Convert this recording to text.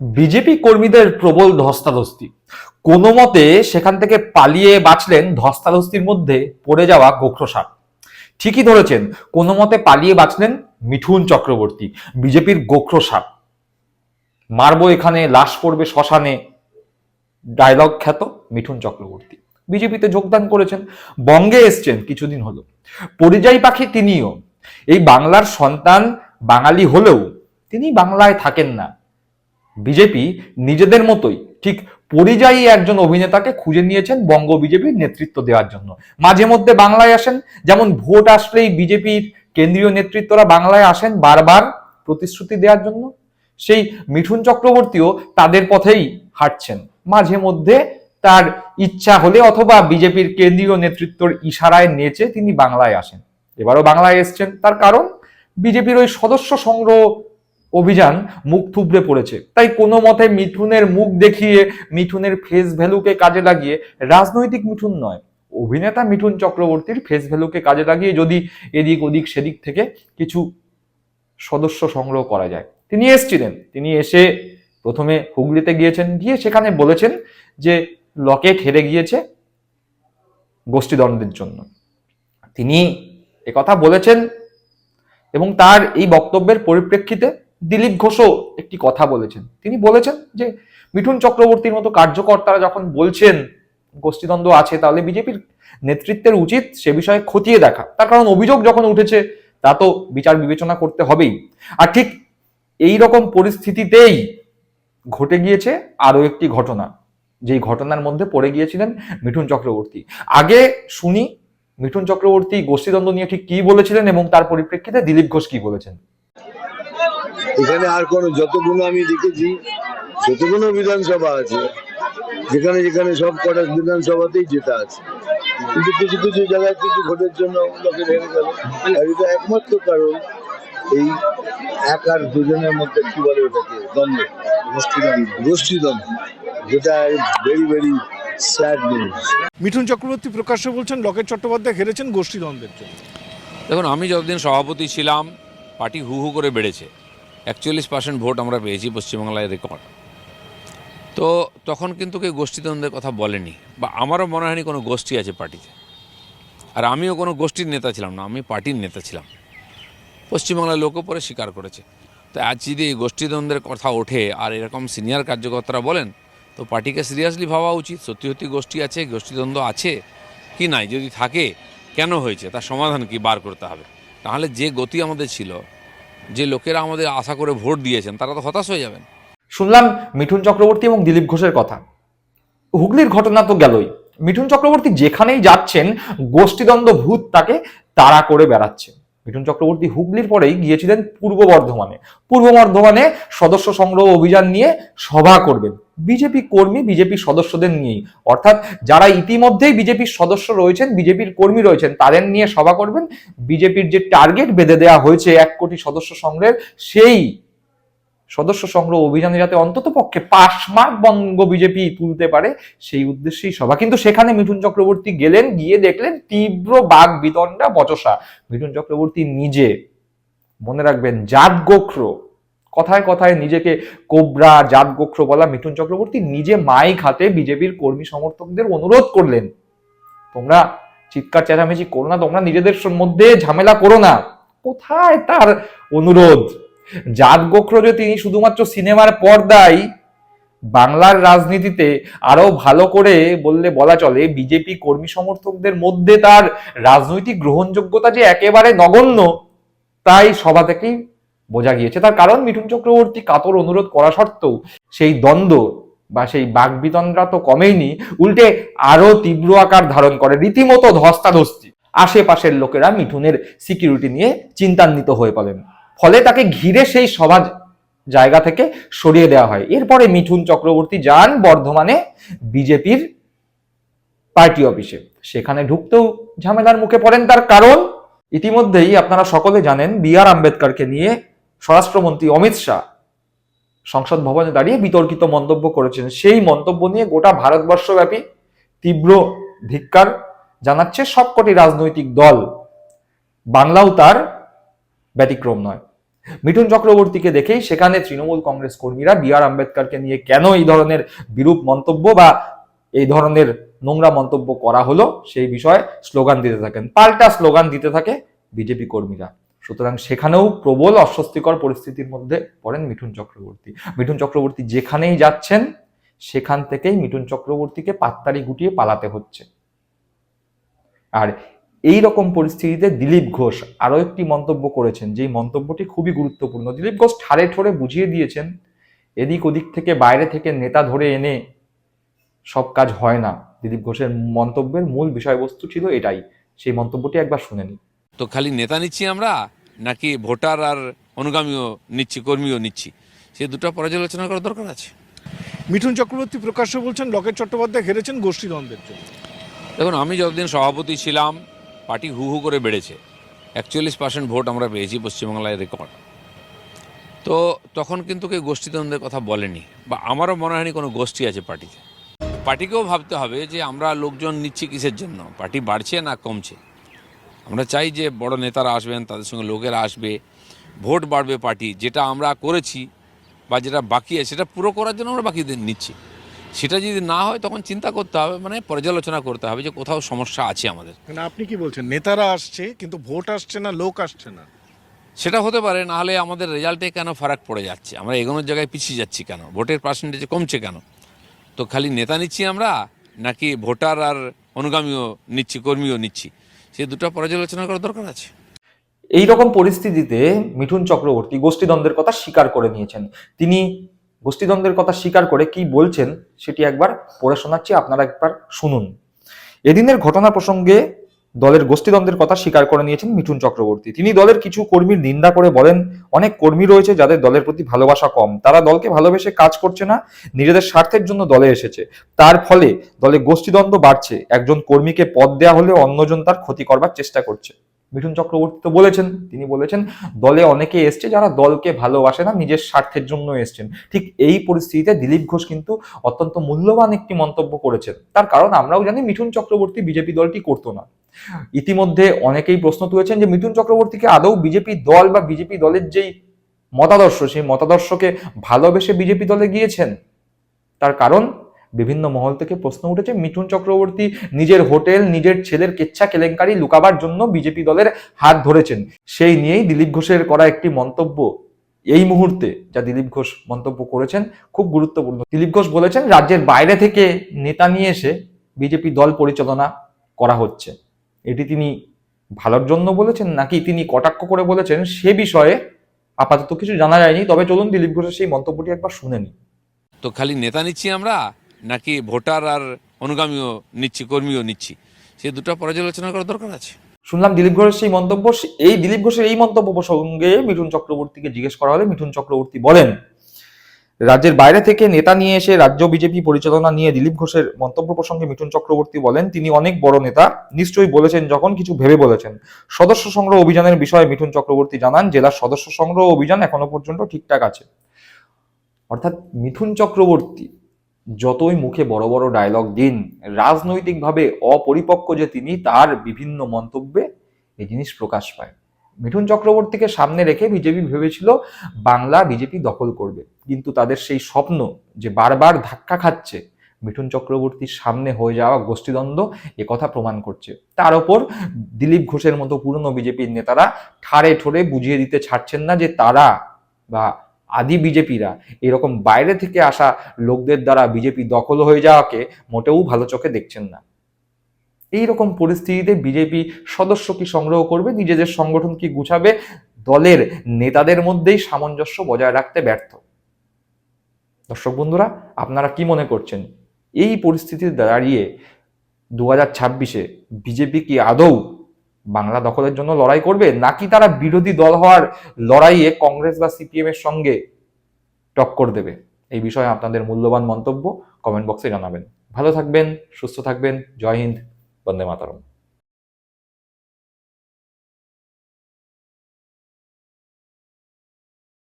BJP কর্মীদের প্রবল ধস্তাধস্তি। কোনো মতে সেখান থেকে পালিয়ে বাঁচলেন ধস্তাধস্তির মধ্যে পড়ে যাওয়া গোখরসাপ। ঠিকই ধরেছেন, কোনো মতে পালিয়ে বাঁচলেন মিঠুন চক্রবর্তী, বিজেপির গোখরসাপ। মারবো এখানে, লাশ পড়বে শ্মশানে ডায়লগ খ্যাত মিঠুন চক্রবর্তী। বিজেপিতে যোগদান করেছেন, বঙ্গে এসছেন কিছুদিন হলো। পরিযায়ী পাখি তিনিও। এই বাংলার সন্তান বাঙালি হলেও তিনি বাংলায় থাকেন না। বিজেপি নিজেদের মতোই ঠিক পরিযায়ী একজন অভিনেতাকে খুঁজে নিয়েছেন বঙ্গ বিজেপির নেতৃত্ব দেওয়ার জন্য। মাঝে মধ্যে বাংলায় আসেন, যেমন ভোট আসলেই বিজেপির কেন্দ্রীয় নেতৃত্বরা বাংলায় আসেন বারবার প্রতিশ্রুতি দেওয়ার জন্য। সেই মিঠুন চক্রবর্তীও তাদের পথেই হাঁটছেন। মাঝে মধ্যে তার ইচ্ছা হলে অথবা বিজেপির কেন্দ্রীয় নেতৃত্বর ইশারায় নেচে তিনি বাংলায় আসেন। এবারও বাংলায় এসছেন, তার কারণ বিজেপির ওই সদস্য সংগ্রহ অভিযান মুখ থুবড়ে পড়েছে। তাই কোনো মতে মিঠুনের মুখ দেখিয়ে, মিঠুনের ফেস ভ্যালুকে কাজে লাগিয়ে, রাজনৈতিক মিঠুন নয়, অভিনেতা মিঠুন চক্রবর্তীর ফেস ভ্যালুকে কাজে লাগিয়ে যদি এদিক ওদিক সেদিক থেকে কিছু সদস্য সংগ্রহ করা যায়। তিনি এসছিলেন, তিনি এসে প্রথমে হুগলিতে গিয়েছেন, গিয়ে সেখানে বলেছেন যে লকেট হেরে গিয়েছে গোষ্ঠীদ্বন্দ্বের জন্য। তিনি একথা বলেছেন এবং তার এই বক্তব্যের পরিপ্রেক্ষিতে দিলীপ ঘোষও একটি কথা বলেছেন। তিনি বলেছেন যে, মিঠুন চক্রবর্তীর মতো কার্যকর্তারা যখন বলছেন, গোষ্ঠীদ্বন্দ্ব আছে, তাহলে বিজেপির নেতৃত্বের উচিত সে বিষয়ে খতিয়ে দেখা। তার কারণ অভিযোগ যখন উঠেছে, তা তো বিচার বিবেচনা করতে হবেই। আর ঠিক এই রকম পরিস্থিতিতেই ঘটে গিয়েছে আরও একটি ঘটনা। যেই ঘটনার মধ্যে পড়ে গিয়েছিলেন মিঠুন চক্রবর্তী। আগে শুনি, মিঠুন চক্রবর্তী গোষ্ঠীদ্বন্দ্ব নিয়ে ঠিক কি বলেছিলেন এবং তার পরিপ্রেক্ষিতে দিলীপ ঘোষ কি বলেছেন? এখানে আর কোনো যতগুলো আমি দেখেছি যতগুলো বিধানসভা আছে যেখানে যেখানে সব কটা বিধানসভাতেই জেতা আছে। কিন্তু কিছু কিছু জায়গায় কিছু ভোটের জন্য লোকে হেরে গেল। আর এটা একমাত্র কারণ এই এক আর দুজনের মধ্যে কি বলে ওটাকে? দ্বন্দ্ব। গোষ্ঠীদ্বন্দ্ব। গোষ্ঠীদ্বন্দ্ব। যেটা very very sad news Mithun Chakraborty প্রকাশ্যে বলছেন লকেট চট্টোপাধ্যায় হেরেছেন গোষ্ঠীদ্বন্দ্বের জন্য। দেখুন আমি যতদিন সভাপতি ছিলাম পার্টি হু হু করে বেড়েছে। একচল্লিশ পার্সেন্ট ভোট আমরা পেয়েছি পশ্চিমবাংলায় রেকর্ড তো তখন কিন্তু কেউ গোষ্ঠীদ্বন্দ্বের কথা বলেনি, বা আমারও মনে হয়নি কোনো গোষ্ঠী আছে পার্টিতে। আর আমিও কোনো গোষ্ঠীর নেতা ছিলাম না, আমি পার্টির নেতা ছিলাম। পশ্চিমবাংলার লোকও পরে স্বীকার করেছে। তো আজ যদি এই গোষ্ঠীদ্বন্দ্বের কথা ওঠে, আর এরকম সিনিয়র কার্যকর্তারা বলেন, তো পার্টিকে সিরিয়াসলি ভাবা উচিত, সত্যি সত্যি গোষ্ঠী আছে, গোষ্ঠীদ্বন্দ্ব আছে কি নাই, যদি থাকে, কেন হয়েছে, তার সমাধান কি বার করতে হবে? তাহলে যে গতি আমাদের ছিল যে লোকেরা আমাদের আশা করে ভোট দিয়েছেন, তারা তো হতাশ হয়ে যাবেন। শুনলাম মিঠুন চক্রবর্তী এবং দিলীপ ঘোষের কথা। হুগলির ঘটনা তো গেলই। মিঠুন চক্রবর্তী যেখানেই যাচ্ছেন, গোষ্ঠীদ্বন্দ্ব ভূত তাকে তাড়া করে বেড়াচ্ছে। মিঠুন চক্রবর্তী হুগলির পরেই গিয়েছিলেন পূর্ব বর্ধমানে। পূর্ব বর্ধমানে সদস্য সংগ্রহ অভিযান নিয়ে সভা করবেন। বিজেপি কর্মী বিজেপি সদস্যদের নিয়েই। অর্থাৎ যারা ইতিমধ্যেই বিজেপির সদস্য রয়েছেন, বিজেপির কর্মী রয়েছেন, তাদের নিয়ে সভা করবেন। বিজেপির যে টার্গেট বেঁধে দেওয়া হয়েছে এক কোটি সদস্য সংগ্রহের, সেই সদস্য সংগ্রহ অভিযানে যাতে অন্তত পক্ষে পাঁচ মার্ক বঙ্গ বিজেপি তুলতে পারে, সেই উদ্দেশ্যেই সভা। কিন্তু সেখানে মিঠুন চক্রবর্তী গেলেন, গিয়ে দেখলেন তীব্র বাঘ বিতণ্ডা বচসা। মিঠুন চক্রবর্তী নিজে, মনে রাখবেন, জাত কথায় কথায় নিজেকে কোবরা, জাত গোখ্র বলা মিঠুন চক্রবর্তী নিজে মাইক হাতে বিজেপির কর্মী সমর্থকদের অনুরোধ করলেন। তোমরা চিৎকার চেঁচামেচি করো না, তোমরা নিজেদের মধ্যে ঝামেলা করো না। কোথায় তার অনুরোধ? জাত গোখ্র যে তিনি শুধুমাত্র সিনেমার পর্দায়, বাংলার রাজনীতিতে আরও ভালো করে বললে বলা চলে, বিজেপি কর্মী সমর্থকদের মধ্যে তার রাজনৈতিক গ্রহণযোগ্যতা যে একেবারে নগণ্য, তাই সভা থেকেই বোঝা গিয়েছে। তার কারণ মিঠুন চক্রবর্তী কাতর অনুরোধ করা সত্ত্বেও সেই দ্বন্দ্ব বা সেই বাগবিতন্দ্রা তো কমেইনি, উল্টে আরও তীব্র আকার ধারণ করে। রীতিমতো ধস্তাধস্তি। আশেপাশের লোকেরা মিঠুনের সিকিউরিটি নিয়ে চিন্তান্বিত হয়ে পড়েন। ফলে তাকে ঘিরে সেই সভা জায়গা থেকে সরিয়ে দেওয়া হয়। এরপরে মিঠুন চক্রবর্তী যান বর্ধমানে বিজেপির পার্টি অফিসে। সেখানে ঢুকতেও ঝামেলার মুখে পড়েন। তার কারণ ইতিমধ্যেই আপনারা সকলে জানেন, বি আর আম্বেদকরকে নিয়ে স্বরাষ্ট্রমন্ত্রী অমিত শাহ সংসদ ভবনে দাঁড়িয়ে বিতর্কিত মন্তব্য করেছেন। সেই মন্তব্য নিয়ে গোটা ভারতবর্ষব্যাপী তীব্র ধিক্কার জানাচ্ছে সবকটি রাজনৈতিক দল। বাংলাও তার ব্যতিক্রম নয়। মিঠুন চক্রবর্তীকে দেখেই সেখানে তৃণমূল কংগ্রেস কর্মীরা বি আর আম্বেদকরকে নিয়ে কেন এই ধরনের বিরূপ মন্তব্য বা এই ধরনের নোংরা মন্তব্য করা হলো সেই বিষয়ে স্লোগান দিতে থাকেন। পাল্টা স্লোগান দিতে থাকে বিজেপি কর্মীরা। সুতরাং সেখানেও প্রবল অস্বস্তিকর পরিস্থিতির মধ্যে পড়েন মিঠুন চক্রবর্তী। মিঠুন চক্রবর্তী যেখানেই যাচ্ছেন, সেখান থেকেই মিঠুন চক্রবর্তীকে পাত্তারি গুটিয়ে পালাতে হচ্ছে। আর এই রকম পরিস্থিতিতে দিলীপ ঘোষ আরও একটি মন্তব্য করেছেন, যেই মন্তব্যটি খুবই গুরুত্বপূর্ণ। দিলীপ ঘোষ ঠারে ঠোরে বুঝিয়ে দিয়েছেন, এদিক ওদিক থেকে বাইরে থেকে নেতা ধরে এনে সব কাজ হয় না। দিলীপ ঘোষের মন্তব্যের মূল বিষয়বস্তু ছিল এটাই। সেই মন্তব্যটি একবার শুনে নিই তো খালি নেতা নিচ্ছি আমরা? নাকি ভোটার আর অনুগামীও নিচ্ছি কর্মীও নিচ্ছি? সে দুটো পর্যালোচনা করার দরকার আছে। মিঠুন চক্রবর্তী প্রকাশ্যে বলছেন লকেট চট্টোপাধ্যায় হেরেছেন গোষ্ঠীদ্বন্দ্বের জন্য। দেখুন আমি যতদিন সভাপতি ছিলাম পার্টি হু হু করে বেড়েছে। একচল্লিশ পার্সেন্ট ভোট আমরা পেয়েছি পশ্চিমবাংলায় রেকর্ড। তো তখন কিন্তু কেউ গোষ্ঠীদ্বন্দ্বের কথা বলেনি বা আমারও মনে হয়নি কোনো গোষ্ঠী আছে পার্টিতে। পার্টিকেও ভাবতে হবে যে আমরা লোকজন নিচ্ছি কিসের জন্য? পার্টি বাড়ছে না কমছে? আমরা চাই যে বড় নেতারা আসবেন তাদের সঙ্গে লোকেরা আসবে ভোট বাড়বে পার্টি যেটা আমরা করেছি বা যেটা বাকি আছে সেটা পুরো করার জন্য আমরা বাকিদের নিচ্ছি। সেটা যদি না হয় তখন চিন্তা করতে হবে মানে পর্যালোচনা করতে হবে যে কোথাও সমস্যা আছে আমাদের। মানে আপনি কি বলছেন নেতারা আসছে কিন্তু ভোট আসছে না লোক আসছে না? সেটা হতে পারে না হলে আমাদের রেজাল্টে কেন ফারাক পড়ে যাচ্ছে? আমরা এগোনোর জায়গায় পিছিয়ে যাচ্ছি কেন? ভোটের পার্সেন্টেজ কমছে কেন? তো খালি নেতা নিচ্ছি আমরা নাকি ভোটার আর অনুগামীও নিচ্ছি কর্মীও নিচ্ছি? সে দুটো পর্যালোচনা করার দরকার আছে। এই রকম পরিস্থিতিতে মিঠুন চক্রবর্তী গোষ্ঠীদ্বন্দ্বের কথা স্বীকার করে নিয়েছেন। তিনি গোষ্ঠীদ্বন্দ্বের কথা স্বীকার করে কি বলছেন সেটি একবার পড়ে শোনাচ্ছি, আপনারা একবার শুনুন। এদিনের ঘটনা প্রসঙ্গে দলের গোষ্ঠীদ্বন্দ্বের কথা স্বীকার করে নিয়েছেন মিঠুন চক্রবর্তী। তিনি দলের কিছু কর্মীর নিন্দা করে বলেন, অনেক কর্মী রয়েছে যাদের দলের প্রতি ভালোবাসা কম। তারা দলকে ভালোবেসে কাজ করছে না, নিজেদের স্বার্থের জন্য দলে এসেছে। তার ফলে দলে গোষ্ঠীদ্বন্দ্ব বাড়ছে। একজন কর্মীকে পদ দেওয়া হলে অন্যজন তার ক্ষতি করবার চেষ্টা করছে। মিঠুন চক্রবর্তী তো বলেছেন, তিনি বলেছেন, দলে অনেকে এসছে যারা দলকে ভালোবাসে না, নিজের স্বার্থের জন্য এসছেন। ঠিক এই পরিস্থিতিতে দিলীপ ঘোষ কিন্তু অত্যন্ত মূল্যবান একটি মন্তব্য করেছেন। তার কারণ আমরাও জানি মিঠুন চক্রবর্তী বিজেপি দলটি করতো না। ইতিমধ্যে অনেকেই প্রশ্ন তুলেছেন যে মিঠুন চক্রবর্তীকে আদৌ বিজেপি দল বা বিজেপি দলের যেই মতাদর্শ, সেই মতাদর্শকে ভালোবেসে বিজেপি দলে গিয়েছেন? তার কারণ বিভিন্ন মহল থেকে প্রশ্ন উঠেছে, মিঠুন চক্রবর্তী নিজের হোটেল, নিজের ছেলের কেচ্ছা কেলেঙ্কারি লুকাবার জন্য বিজেপি দলের হাত ধরেছেন। সেই নিয়েই দিলীপ ঘোষের করা একটি মন্তব্য এই মুহূর্তে, যা দিলীপ ঘোষ মন্তব্য করেছেন, খুব গুরুত্বপূর্ণ। দিলীপ ঘোষ বলেছেন, রাজ্যের বাইরে থেকে নেতা নিয়ে এসে বিজেপি দল পরিচালনা করা হচ্ছে। এটি তিনি ভালোর জন্য বলেছেন, নাকি তিনি কটাক্ষ করে বলেছেন, সে বিষয়ে আপাতত কিছু জানা যায়নি। তবে চলুন দিলীপ ঘোষের সেই মন্তব্যটি একবার শুনে নিই। তো খালি নেতা নিচ্ছি আমরা? নাকি ভোটার আর অনুগামীও নিচ্ছি, কর্মীও নিচ্ছি? সে দুটো পর্যালোচনা করার দরকার আছে। শুনলাম দিলীপ ঘোষের সেই মন্তব্য এই দিলীপ ঘোষের এই মন্তব্য প্রসঙ্গে মিঠুন চক্রবর্তীকে জিজ্ঞেস করা হলে মিঠুন চক্রবর্তী বলেন, রাজ্যের বাইরে থেকে নেতা নিয়ে এসে রাজ্য বিজেপি পরিচালনা নিয়ে দিলীপ ঘোষের মন্তব্য প্রসঙ্গে মিঠুন চক্রবর্তী বলেন, তিনি অনেক বড় নেতা, নিশ্চয়ই বলেছেন যখন কিছু ভেবে বলেছেন। সদস্য সংগ্রহ অভিযানের বিষয়ে মিঠুন চক্রবর্তী জানান জেলার সদস্য সংগ্রহ অভিযান এখনও পর্যন্ত ঠিকঠাক আছে। অর্থাৎ মিঠুন চক্রবর্তী যতই মুখে বড় বড় ডায়লগ দিন, রাজনৈতিকভাবে অপরিপক্ক যে তিনি, তার বিভিন্ন মন্তব্যে এই জিনিস প্রকাশ পায়। মিঠুন চক্রবর্তীকে সামনে রেখে বিজেপি ভেবেছিল বাংলা বিজেপি দখল করবে। কিন্তু তাদের সেই স্বপ্ন যে বারবার ধাক্কা খাচ্ছে, মিঠুন চক্রবর্তীর সামনে হয়ে যাওয়া গোষ্ঠীদ্বন্দ্ব এ কথা প্রমাণ করছে। তার ওপর দিলীপ ঘোষের মতো পুরনো বিজেপির নেতারা ঠাড়ে ঠোরে বুঝিয়ে দিতে ছাড়ছেন না যে তারা বা আদি বিজেপিরা এরকম বাইরে থেকে আসা লোকদের দ্বারা বিজেপি দখল হয়ে যাওয়াকে মোটেও ভালো চোখে দেখছেন না। এই রকম পরিস্থিতিতে বিজেপি সদস্য কি সংগ্রহ করবে, নিজেদের সংগঠন কি গুছাবে, দলের নেতাদের মধ্যেই সামঞ্জস্য বজায় রাখতে ব্যর্থ। দর্শক বন্ধুরা, আপনারা কি মনে করছেন? এই পরিস্থিতিতে দাঁড়িয়ে দু হাজার ছাব্বিশে বিজেপি কি আদৌ বাংলা দখলের জন্য লড়াই করবে? নাকি তারা বিরোধী দল হওয়ার লড়াইয়ে কংগ্রেস বা সিপিএম এর সঙ্গে টক্কর দেবে? এই বিষয়ে আপনাদের মূল্যবান মন্তব্য কমেন্ট বক্সে জানাবেন। ভালো থাকবেন, সুস্থ থাকবেন। জয় হিন্দ, বন্দে মাতারম।